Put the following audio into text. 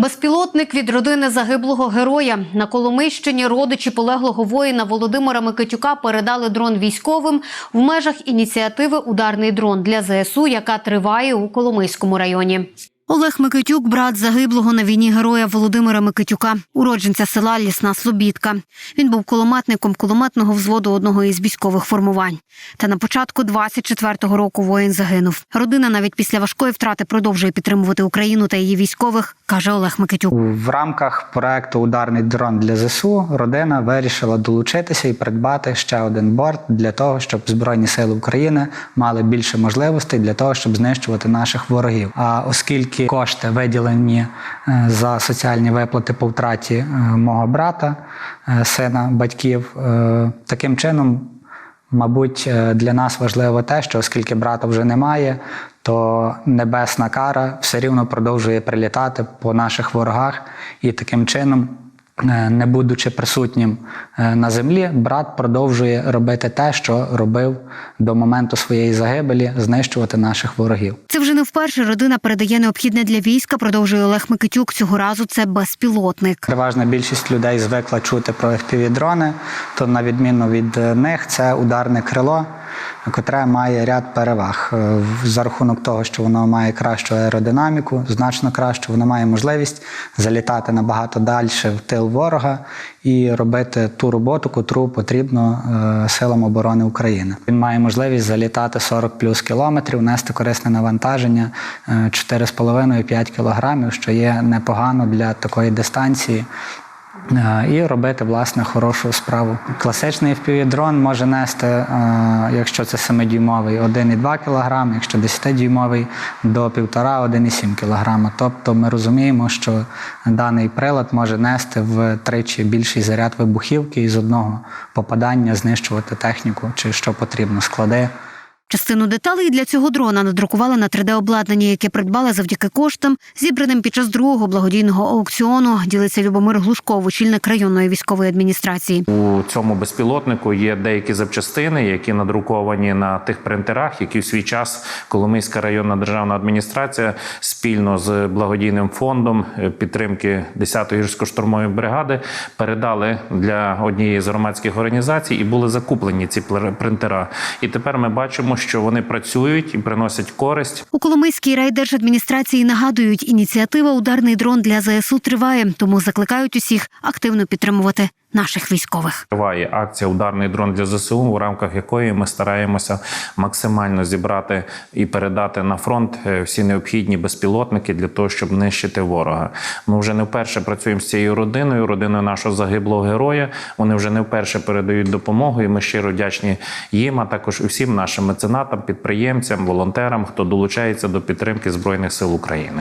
Безпілотник від родини загиблого героя на Коломийщині родичі полеглого воїна Володимира Микитюка передали дрон військовим в межах ініціативи Ударний дрон для ЗСУ, яка триває у Коломийському районі. Олег Микитюк, брат загиблого на війні героя Володимира Микитюка, уродженця села Лісна Слобідка. Він був кулеметником кулеметного взводу одного із військових формувань. Та на початку 24-го року воїн загинув. Родина навіть після важкої втрати продовжує підтримувати Україну та її військових, каже Олег Микитюк. В рамках проекту Ударний дрон для ЗСУ родина вирішила долучитися і придбати ще один борт для того, щоб Збройні Сили України мали більше можливостей для того, щоб знищувати наших ворогів. А оскільки кошти виділені е, за соціальні виплати по втраті е, мого брата, е, сина батьків, таким чином. Мабуть, для нас важливо те, що оскільки брата вже немає, то небесна кара все рівно продовжує прилітати по наших ворогах, і таким чином, не будучи присутнім е, на землі, брат продовжує робити те, що робив до моменту своєї загибелі, знищувати наших ворогів. Це вже не вперше родина передає необхідне для війська. Продовжує Олег Микитюк. Цього разу це безпілотник. Переважна більшість людей звикла чути про FPV-дрони, то на відміну від е, них це ударне крило, котре має ряд переваг. Е, За рахунок того, що воно має кращу аеродинаміку, значно кращу, воно має можливість залітати набагато далі в тил ворога і робити ту роботу, котру потрібно е, силам оборони України. Він має можливість залітати 40 плюс кілометрів, нести корисне навантаження е, 4,5-5 кілограмів, що є непогано для такої дистанції. І робити власне хорошу справу. Класичний FPV-дрон може нести, е, якщо це 7-дюймовий, 1,2 кг, якщо 10-дюймовий до 1,5-1,7 кг. Тобто ми розуміємо, що даний прилад може нести втричі більший заряд вибухівки і з одного попадання знищувати техніку чи що потрібно, склади. Частину деталей для цього дрона надрукували на 3D-обладнання, яке придбали завдяки коштам, зібраним під час другого благодійного аукціону. Ділиться Любомир Глушков, очільник районної військової адміністрації. У цьому безпілотнику є деякі запчастини, які надруковані на тих принтерах, які в свій час Коломийська районна державна адміністрація спільно з благодійним фондом е, підтримки 10-ї гірсько-штурмової бригади передали для однієї з громадських організацій і були закуплені ці принтера. І тепер ми бачимо, що вони працюють і приносять користь. У Коломийській райдержадміністрації нагадують, ініціатива Ударний дрон для ЗСУ триває, тому закликають усіх активно підтримувати наших військових. Триває акція Ударний дрон для ЗСУ, у рамках якої ми стараємося максимально зібрати і передати на фронт е, всі необхідні безпілотники для того, щоб нищити ворога. Ми вже не вперше працюємо з цією родиною, родиною нашого загиблого героя. Вони вже не вперше передають допомогу, і ми щиро вдячні їм, а також усім нашим меценатам, підприємцям, волонтерам, хто долучається до підтримки збройних сил України.